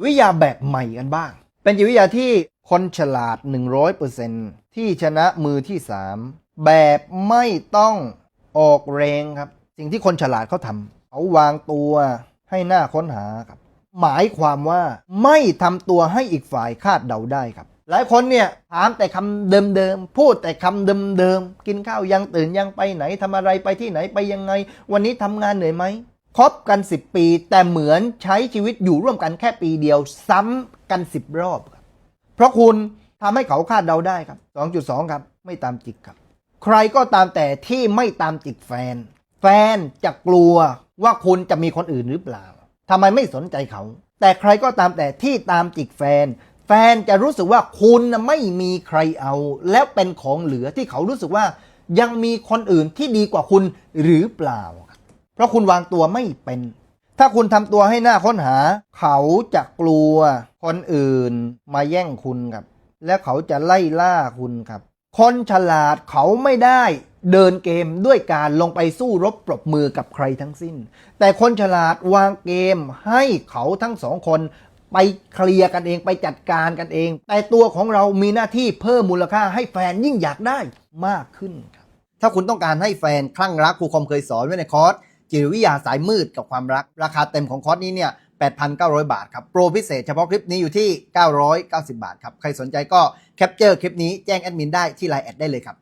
วิทยาแบบใหม่กันบ้าง เป็นจิตวิทยาที่คนฉลาด 100%ที่ชนะมือที่ 3 แบบไม่ต้องออกแรงครับ สิ่งที่คนฉลาดเขาทำเขาวางตัวให้หน้าค้นหาครับ หมายความว่าไม่ทำตัวให้อีกฝ่ายคาดเดาได้ครับ หลายคนเนี่ยถามแต่คำเดิมๆ พูดแต่คำเดิมๆ กินข้าวยังตื่นยังไปไหนทำอะไรไปที่ไหนไปยังไง วันนี้ทำงานเหนื่อยไหม คบกัน 10 ปี แต่เหมือนใช้ชีวิตอยู่ร่วมกันแค่ปีเดียว ซ้ำกัน 10 รอบครับเพราะคุณทำให้เขาคาดเดาได้ครับ 2.2 ครับ ไม่ตามจิกครับ ใครก็ตามแต่ที่ไม่ตามจิกแฟน แฟนจะกลัวว่าคุณจะมีคนอื่นหรือเปล่าทำไมไม่สนใจเขา แต่ใครก็ตามแต่ที่ตามจิกแฟน แฟนจะรู้สึกว่าคุณไม่มีใครเอา แล้วเป็นของเหลือที่เขารู้สึกว่ายังมีคนอื่นที่ดีกว่าคุณหรือเปล่าค ราะคุณวางตัวไม่เป็น ถ้าคุณทำตัวให้หน้าค้นหา เขาจะกลัวคนอื่นมาแย่งคุณครับ และเขาจะไล่ล่าคุณครับ คนฉลาดเขาไม่ได้เดินเกมด้วยการลงไปสู้รบปรบมือกับใครทั้งสิ้น แต่คนฉลาดวางเกมให้เขาทั้งสองคนไปเคลียร์กันเองไปจัดการกันเอง แต่ตัวของเรามีหน้าที่เพิ่มมูลค่าให้แฟนยิ่งอยากได้มากขึ้นครับ ถ้าคุณต้องการให้แฟนคลั่งรักครูคอมเคยสอนไว้ในคอร์ส จิตวิทยาสายมืดกับความรัก ราคาเต็มของคอร์สนี้เนี่ย 8,900 บาทครับ โปรพิเศษเฉพาะคลิปนี้อยู่ที่ 990 บาทครับ ใครสนใจก็แคปเจอร์คลิปนี้แจ้งแอดมินได้ที่ไลน์แอดได้เลยครับ